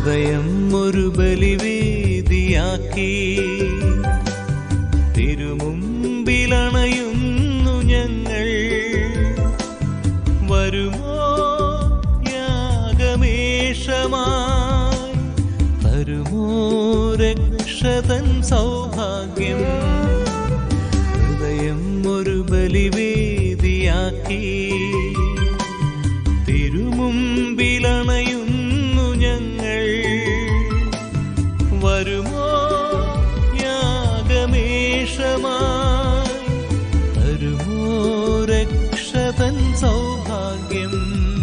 ഹൃദയം ഒരു ബലിവേദിയാക്കി. തിരുമുമ്പിലണയുന്നു ഞങ്ങൾ. വരുമോ യാഗമേഷമായി? തരുമോ രക്ഷതൻ സൗഭാഗ്യം? സൗഭാഗ്യം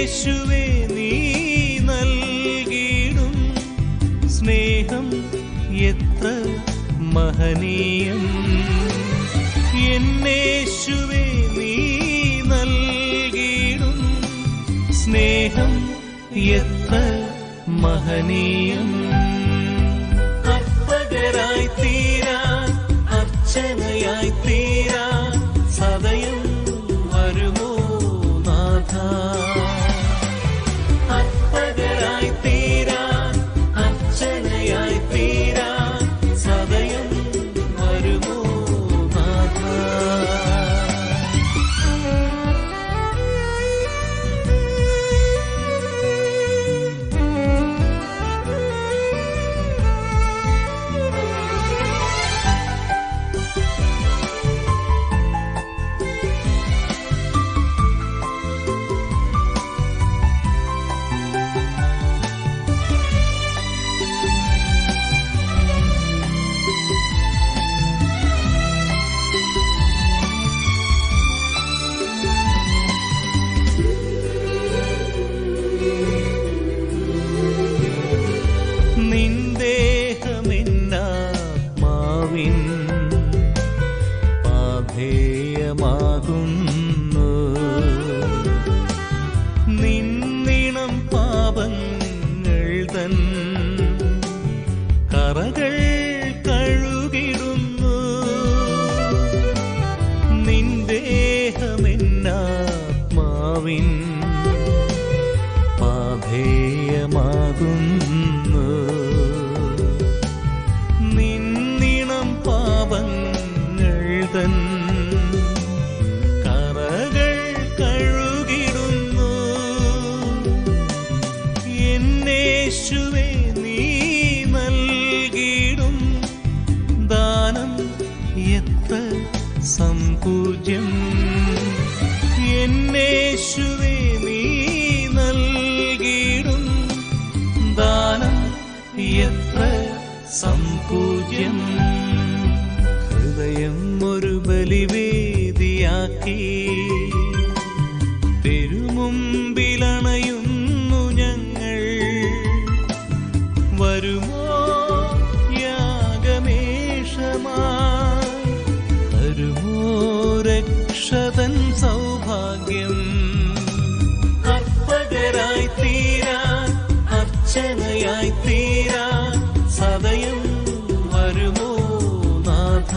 എന്നേശുവേ നീ നൽകിയിടും സ്നേഹം എത്ര മഹനീയം. എന്നേശുവേ നീ നൽകിയിടും സ്നേഹം എത്ര മഹനീയം. അർപ്പകരായി തീരാൻ അർച്ചനയായി തീരാൻ അർപ്പകരായി തീരാൻ എന്നേശുവേ നീ നൽകിടും ദാനം എത്ര സമ്പൂജ്യം. എന്നേശുവേ നീ നൽകിടും ദാനം എത്ര സമ്പൂജ്യം. ഹൃദയം ഒരു ബലിവേദിയാക്കി സൗഭാഗ്യം. അർപ്പകരായി തീരാൻ അർച്ചനയായി തീരാൻ സദയം വരുമോ നാഥ?